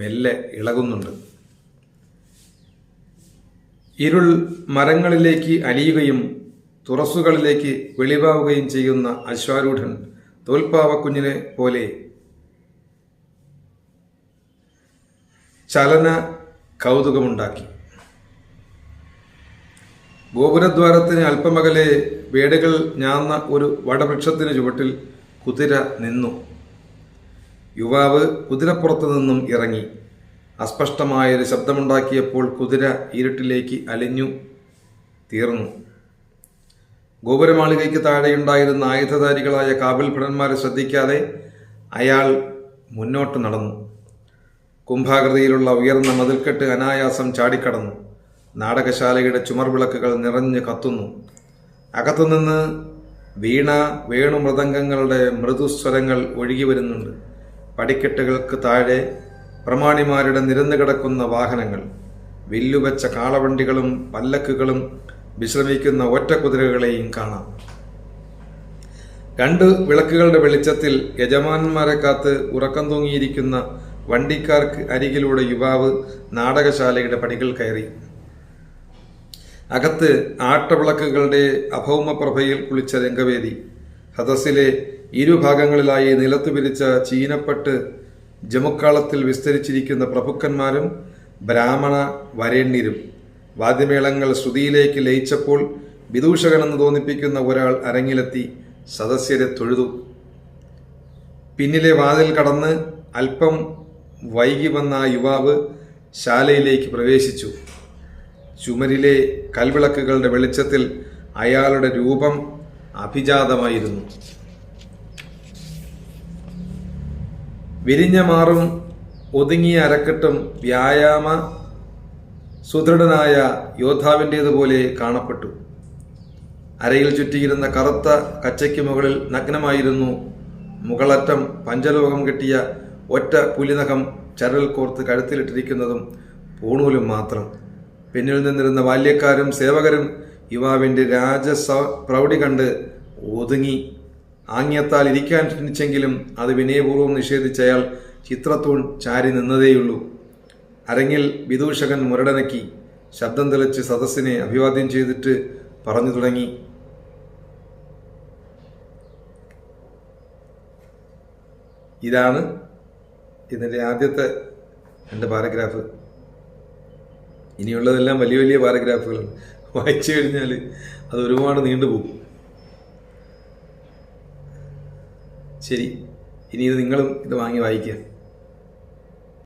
മെല്ലെ ഇളകുന്നുണ്ട്. ഇരുൾ മരങ്ങളിലേക്ക് അലിയുകയും തുറസുകളിലേക്ക് വെളിവാവുകയും ചെയ്യുന്ന അശ്വാരൂഢൻ തോൽപ്പാവക്കുഞ്ഞിനെ പോലെ ചലന കൗതുകമുണ്ടാക്കി. ഗോപുരദ്വാരത്തിന് അല്പമകലെ വേടുകൾ ഞാന്ന ഒരു വടവൃക്ഷത്തിന് ചുവട്ടിൽ കുതിര നിന്നു. യുവാവ് കുതിരപ്പുറത്തു നിന്നും ഇറങ്ങി. അസ്പഷ്ടമായൊരു ശബ്ദമുണ്ടാക്കിയപ്പോൾ കുതിര ഇരുട്ടിലേക്ക് അലിഞ്ഞു തീർന്നു. ഗോപുരമാളികയ്ക്ക് താഴെയുണ്ടായിരുന്ന ആയുധധാരികളായ കാവൽ ഭടന്മാരെ ശ്രദ്ധിക്കാതെ അയാൾ മുന്നോട്ട് നടന്നു. കുംഭാകൃതിയിലുള്ള ഉയർന്ന മതിൽക്കെട്ട് അനായാസം ചാടിക്കടന്നു. നാടകശാലയുടെ ചുമർവിളക്കുകൾ നിറഞ്ഞ് കത്തുന്നു. അകത്തുനിന്ന് വീണ വേണു വേണുമൃദംഗങ്ങളുടെ മൃദുസ്വരങ്ങൾ ഒഴുകി വരുന്നുണ്ട്. പടിക്കെട്ടുകൾക്ക് താഴെ പ്രമാണിമാരുടെ നിരന്നു കിടക്കുന്ന വാഹനങ്ങൾ വില്ലുവച്ച കാളവണ്ടികളും പല്ലക്കുകളും വിശ്രമിക്കുന്ന ഒറ്റക്കുതിരകളെയും കാണാം. രണ്ട് വിളക്കുകളുടെ വെളിച്ചത്തിൽ യജമാനന്മാരെ കാത്ത് ഉറക്കം തൂങ്ങിയിരിക്കുന്ന വണ്ടിക്കാർക്ക് അരികിലൂടെ യുവാവ് നാടകശാലയുടെ പടികൾ കയറി. അകത്ത് ആട്ടവിളക്കുകളുടെ അഭൗമപ്രഭയിൽ കുളിച്ച രംഗവേദി. സദസ്സിലെ ഇരുഭാഗങ്ങളിലായി നിലത്തു പിരിച്ച ചീനപ്പട്ട് ജമുക്കാളത്തിൽ വിസ്തരിച്ചിരിക്കുന്ന പ്രഭുക്കന്മാരും ബ്രാഹ്മണ വരേണ്യരും വാദ്യമേളങ്ങൾ ശ്രുതിയിലേക്ക് ലയിച്ചപ്പോൾ വിദൂഷകനെന്ന് തോന്നിപ്പിക്കുന്ന ഒരാൾ അരങ്ങിലെത്തി സദസ്യരെ തൊഴുതു. പിന്നിലെ വാതിൽ കടന്ന് അല്പം വൈകി വന്ന ആ യുവാവ് ശാലയിലേക്ക് പ്രവേശിച്ചു. ചുമരിലെ കൽവിളക്കുകളുടെ വെളിച്ചത്തിൽ അയാളുടെ രൂപം അഭിജാതമായിരുന്നു. വിരിഞ്ഞ മാറും ഒതുങ്ങിയ അരക്കെട്ടും വ്യായാമ സുദൃഢനായ യോദ്ധാവിന്റേതുപോലെ കാണപ്പെട്ടു. അരയിൽ ചുറ്റിയിരുന്ന കറുത്ത കച്ചയ്ക്ക് മുകളിൽ നഗ്നമായിരുന്നു മുകളറ്റം പഞ്ചലോകം കെട്ടിയ ഒറ്റ പുലിനഖം ചരൽ കോർത്ത് കഴുത്തിലിട്ടിരിക്കുന്നതും പൂണൂലും മാത്രം. പിന്നിൽ നിന്നിരുന്ന ബാല്യക്കാരും സേവകരും യുവാവിന്റെ രാജസ പ്രൗഢി കണ്ട് ഒതുങ്ങി. ആംഗ്യത്താൽ ഇരിക്കാൻ ക്ഷണിച്ചെങ്കിലും അത് വിനയപൂർവം നിഷേധിച്ചയാൾ ചിത്രത്തൂൺ ചാരി നിന്നതേയുള്ളൂ. അരങ്ങിൽ വിദൂഷകൻ മുരടനക്കി ശബ്ദം തെളിച്ച് സദസ്സിനെ അഭിവാദ്യം ചെയ്തിട്ട് പറഞ്ഞു തുടങ്ങി. ഇതാണ് ഇതിന്റെ ആദ്യത്തെ രണ്ട് പാരഗ്രാഫ്. ഇനിയുള്ളതെല്ലാം വലിയ വലിയ പാരഗ്രാഫുകളാണ്. വായിച്ചു കഴിഞ്ഞാൽ അത് ഒരുപാട് നീണ്ടുപോകും ശരി ഇനി ഇത് നിങ്ങളും ഇത് വാങ്ങി വായിക്കുക.